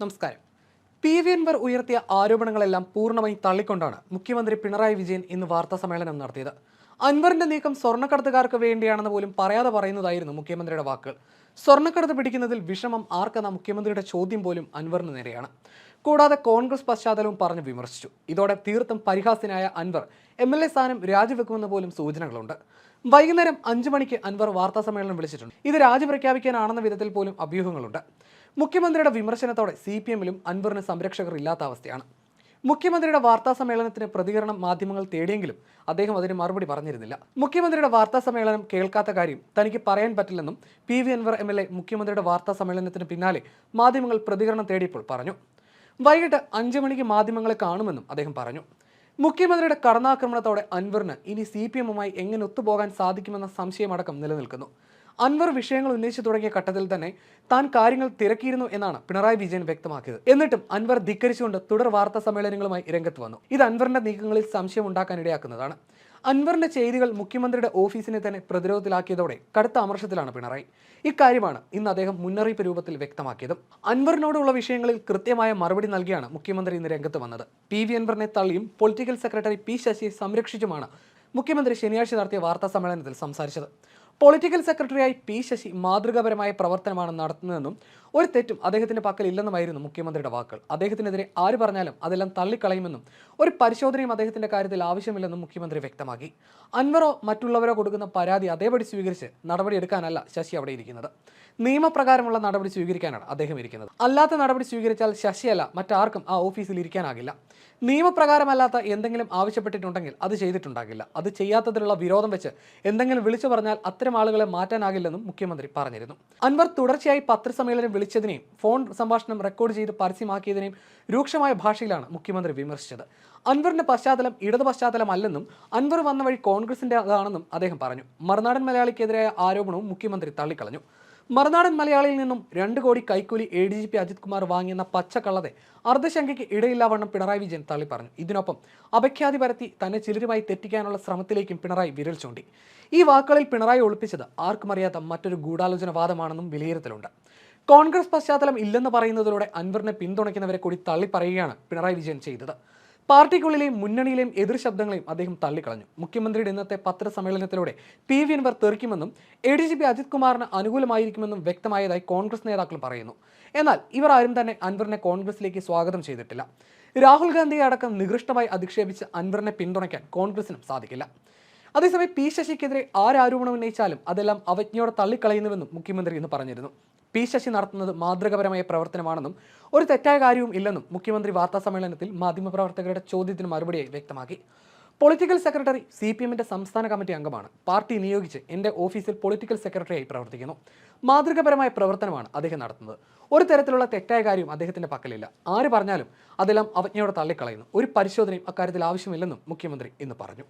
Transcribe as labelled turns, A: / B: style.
A: നമസ്കാരം. P. V. Anwar ഉയർത്തിയ ആരോപണങ്ങളെല്ലാം പൂർണമായി തള്ളിക്കൊണ്ടാണ് മുഖ്യമന്ത്രി പിണറായി വിജയൻ ഇന്ന് വാർത്താ സമ്മേളനം നടത്തിയത്. അൻവറിന്റെ നീക്കം സ്വർണക്കടത്തുകാർക്ക് വേണ്ടിയാണെന്ന് പോലും പറയാതെ പറയുന്നതായിരുന്നു മുഖ്യമന്ത്രിയുടെ വാക്കുകൾ. സ്വർണക്കടത്ത് പിടിക്കുന്നതിൽ വിഷമം ആർക്കെന്ന മുഖ്യമന്ത്രിയുടെ ചോദ്യം പോലും അൻവറിന് നേരെയാണ്. കൂടാതെ കോൺഗ്രസ് പശ്ചാത്തലവും പറഞ്ഞ് വിമർശിച്ചു. ഇതോടെ തീർത്തും പരിഹാസ്യനായ അൻവർ എം എൽ എ സ്ഥാനം രാജിവെക്കുമെന്ന് പോലും സൂചനകളുണ്ട്. വൈകുന്നേരം അഞ്ചു മണിക്ക് അൻവർ വാർത്താ സമ്മേളനം വിളിച്ചിട്ടുണ്ട്. ഇത് രാജി പ്രഖ്യാപിക്കാനാണെന്ന വിധത്തിൽ പോലും അഭ്യൂഹങ്ങളുണ്ട്. മുഖ്യമന്ത്രിയുടെ വിമർശനത്തോടെ സി പി എമ്മിലും അൻവറിന് സംരക്ഷകർ ഇല്ലാത്ത അവസ്ഥയാണ്. മുഖ്യമന്ത്രിയുടെ വാർത്താ സമ്മേളനത്തിന് പ്രതികരണം മാധ്യമങ്ങൾ തേടിയെങ്കിലും അദ്ദേഹം അതിന് മറുപടി പറഞ്ഞിരുന്നില്ല. മുഖ്യമന്ത്രിയുടെ വാർത്താ സമ്മേളനം കേൾക്കാത്ത കാര്യം തനിക്ക് പറയാൻ പറ്റില്ലെന്നും P V Anvar M L A മുഖ്യമന്ത്രിയുടെ വാർത്താ സമ്മേളനത്തിന് പിന്നാലെ മാധ്യമങ്ങൾ പ്രതികരണം തേടിയപ്പോൾ പറഞ്ഞു. വൈകിട്ട് അഞ്ചു മണിക്ക് മാധ്യമങ്ങളെ കാണുമെന്നും അദ്ദേഹം പറഞ്ഞു. മുഖ്യമന്ത്രിയുടെ കടന്നാക്രമണത്തോടെ അൻവറിന് ഇനി സി പി എമ്മുമായി എങ്ങനെ ഒത്തുപോകാൻ സാധിക്കുമെന്ന സംശയമടക്കം നിലനിൽക്കുന്നു. അൻവർ വിഷയങ്ങൾ ഉന്നയിച്ചു തുടങ്ങിയ ഘട്ടത്തിൽ തന്നെ താൻ കാര്യങ്ങൾ തിരക്കിയിരുന്നു എന്നാണ് പിണറായി വിജയൻ വ്യക്തമാക്കിയത്. എന്നിട്ടും അൻവർ ധിക്കരിച്ചുകൊണ്ട് തുടർ വാർത്താ സമ്മേളനങ്ങളുമായി രംഗത്ത് വന്നു. ഇത് അൻവറിന്റെ നീക്കങ്ങളിൽ സംശയം ഉണ്ടാക്കാനിടയാക്കുന്നതാണ് അൻവറിന്റെ ചെയ്തികൾ മുഖ്യമന്ത്രിയുടെ ഓഫീസിനെ തന്നെ പ്രതിരോധത്തിലാക്കിയതോടെ കടുത്ത അമർഷത്തിലാണ് പിണറായി. ഇക്കാര്യമാണ് ഇന്ന് അദ്ദേഹം മുന്നറിയിപ്പ് രൂപത്തിൽ വ്യക്തമാക്കിയതും. അൻവറിനോടുള്ള വിഷയങ്ങളിൽ കൃത്യമായ മറുപടി നൽകിയാണ് മുഖ്യമന്ത്രി ഇന്ന് രംഗത്ത് വന്നത്. പി വി അൻവറിനെ തള്ളിയും പൊളിറ്റിക്കൽ സെക്രട്ടറി പി ശശിയെ സംരക്ഷിച്ചുമാണ് മുഖ്യമന്ത്രി ശനിയാഴ്ച നടത്തിയ വാർത്താ സമ്മേളനത്തിൽ സംസാരിച്ചത്. പൊളിറ്റിക്കൽ സെക്രട്ടറിയായി പി ശശി മാതൃകാപരമായ പ്രവർത്തനമാണ് നടത്തുന്നതെന്നും ഒരു തെറ്റും അദ്ദേഹത്തിന്റെ പക്കൽ ഇല്ലെന്നുമായിരുന്നു മുഖ്യമന്ത്രിയുടെ വാക്കുകൾ. അദ്ദേഹത്തിനെതിരെ ആര് പറഞ്ഞാലും അതെല്ലാം തള്ളിക്കളയുമെന്നും ഒരു പരിശോധനയും അദ്ദേഹത്തിന്റെ കാര്യത്തിൽ ആവശ്യമില്ലെന്നും മുഖ്യമന്ത്രി വ്യക്തമാക്കി. അൻവറോ മറ്റുള്ളവരോ കൊടുക്കുന്ന പരാതി അതേപടി സ്വീകരിച്ച് നടപടിയെടുക്കാനല്ല ശശി അവിടെ ഇരിക്കുന്നത്. നിയമപ്രകാരമുള്ള നടപടി സ്വീകരിക്കാനാണ് അദ്ദേഹം ഇരിക്കുന്നത്. അല്ലാത്ത നടപടി സ്വീകരിച്ചാൽ ശശിയല്ല മറ്റാർക്കും ആ ഓഫീസിൽ ഇരിക്കാനാകില്ല. നിയമപ്രകാരമല്ലാത്ത എന്തെങ്കിലും ആവശ്യപ്പെട്ടിട്ടുണ്ടെങ്കിൽ അത് ചെയ്തിട്ടുണ്ടാകില്ല. അത് ചെയ്യാത്തതിലുള്ള വിരോധം വെച്ച് എന്തെങ്കിലും വിളിച്ചു പറഞ്ഞാൽ അത്തരം ആളുകളെ മാറ്റാനാകില്ലെന്നും മുഖ്യമന്ത്രി പറഞ്ഞിരുന്നു. അൻവർ തുടർച്ചയായി പത്രസമ്മേളനം വിളിച്ചതിനെയും ഫോൺ സംഭാഷണം റെക്കോർഡ് ചെയ്ത് പരസ്യമാക്കിയതിനെയും രൂക്ഷമായ ഭാഷയിലാണ് മുഖ്യമന്ത്രി വിമർശിച്ചത്. അൻവറിന്റെ പശ്ചാത്തലം ഇടതു പശ്ചാത്തലമല്ലെന്നും അൻവർ വന്ന വഴി കോൺഗ്രസിന്റെ അതാണെന്നും അദ്ദേഹം പറഞ്ഞു. മറുനാടൻ മലയാളിക്കെതിരായ ആരോപണവും മുഖ്യമന്ത്രി തള്ളിക്കളഞ്ഞു. മറുനാടൻ മലയാളിയിൽ നിന്നും രണ്ട് കോടി കൈക്കൂലി A D G P Ajith Kumar വാങ്ങിയെന്ന പച്ചക്കള്ളതെ അർദ്ധശങ്കയ്ക്ക് ഇടയില്ലാവണ്ണം പിണറായി വിജയൻ തള്ളി പറഞ്ഞു ഇതിനൊപ്പം അപഖ്യാതി പരത്തി തന്നെ ചിലരുമായി തെറ്റിക്കാനുള്ള ശ്രമത്തിലേക്കും പിണറായി വിരൽ ചൂണ്ടി. ഈ വാക്കുകളിൽ പിണറായി ഒളിപ്പിച്ചത് ആർക്കും അറിയാത്ത മറ്റൊരു ഗൂഢാലോചനവാദമാണെന്നും വിലയിരുത്തലുണ്ട്. കോൺഗ്രസ് പശ്ചാത്തലം ഇല്ലെന്ന് പറയുന്നതിലൂടെ അൻവറിനെ പിന്തുണയ്ക്കുന്നവരെ കൂടി തള്ളി പറയുകയാണ് പിണറായി വിജയൻ ചെയ്തത്. പാർട്ടിക്കുള്ളിലെയും മുന്നണിയിലെയും എതിർ ശബ്ദങ്ങളെയും അദ്ദേഹം തള്ളിക്കളഞ്ഞു. മുഖ്യമന്ത്രിയുടെ ഇന്നത്തെ പത്രസമ്മേളനത്തിലൂടെ P V Anwar തെറിക്കുമെന്നും A D G P Ajith കുമാറിന് അനുകൂലമായിരിക്കുമെന്നും വ്യക്തമായതായി കോൺഗ്രസ് നേതാക്കളും പറയുന്നു. എന്നാൽ ഇവർ ആരും തന്നെ അൻവറിനെ കോൺഗ്രസിലേക്ക് സ്വാഗതം ചെയ്തിട്ടില്ല. രാഹുൽ ഗാന്ധിയെ അടക്കം നികൃഷ്ടമായി അധിക്ഷേപിച്ച് അൻവറിനെ പിന്തുണയ്ക്കാൻ കോൺഗ്രസിനും സാധിക്കില്ല. അതേസമയം പി ശശിക്കെതിരെ ആരാരോപണം ഉന്നയിച്ചാലും അതെല്ലാം അവജ്ഞയോടെ തള്ളിക്കളയുന്നുവെന്നും മുഖ്യമന്ത്രി ഇന്ന് പറഞ്ഞിരുന്നു. പി ശശി നടത്തുന്നത് മാതൃകപരമായ പ്രവർത്തനമാണെന്നും ഒരു തെറ്റായ കാര്യവും ഇല്ലെന്നും മുഖ്യമന്ത്രി വാർത്താ സമ്മേളനത്തിൽ മാധ്യമപ്രവർത്തകരുടെ ചോദ്യത്തിന് മറുപടിയായി വ്യക്തമാക്കി. പൊളിറ്റിക്കൽ സെക്രട്ടറി സി പി എമ്മിന്റെ സംസ്ഥാന കമ്മിറ്റി അംഗമാണ്. പാർട്ടി നിയോഗിച്ച് എന്റെ ഓഫീസിൽ പൊളിറ്റിക്കൽ സെക്രട്ടറിയായി പ്രവർത്തിക്കുന്നു. മാതൃകപരമായ പ്രവർത്തനമാണ് അദ്ദേഹം നടത്തുന്നത്. ഒരു തരത്തിലുള്ള തെറ്റായ കാര്യം അദ്ദേഹത്തിന്റെ പക്കലില്ല. ആര് പറഞ്ഞാലും അതെല്ലാം അവജ്ഞയോടെ തള്ളിക്കളയുന്നു. ഒരു പരിശോധനയും അക്കാര്യത്തിൽ ആവശ്യമില്ലെന്നും മുഖ്യമന്ത്രി ഇന്ന് പറഞ്ഞു.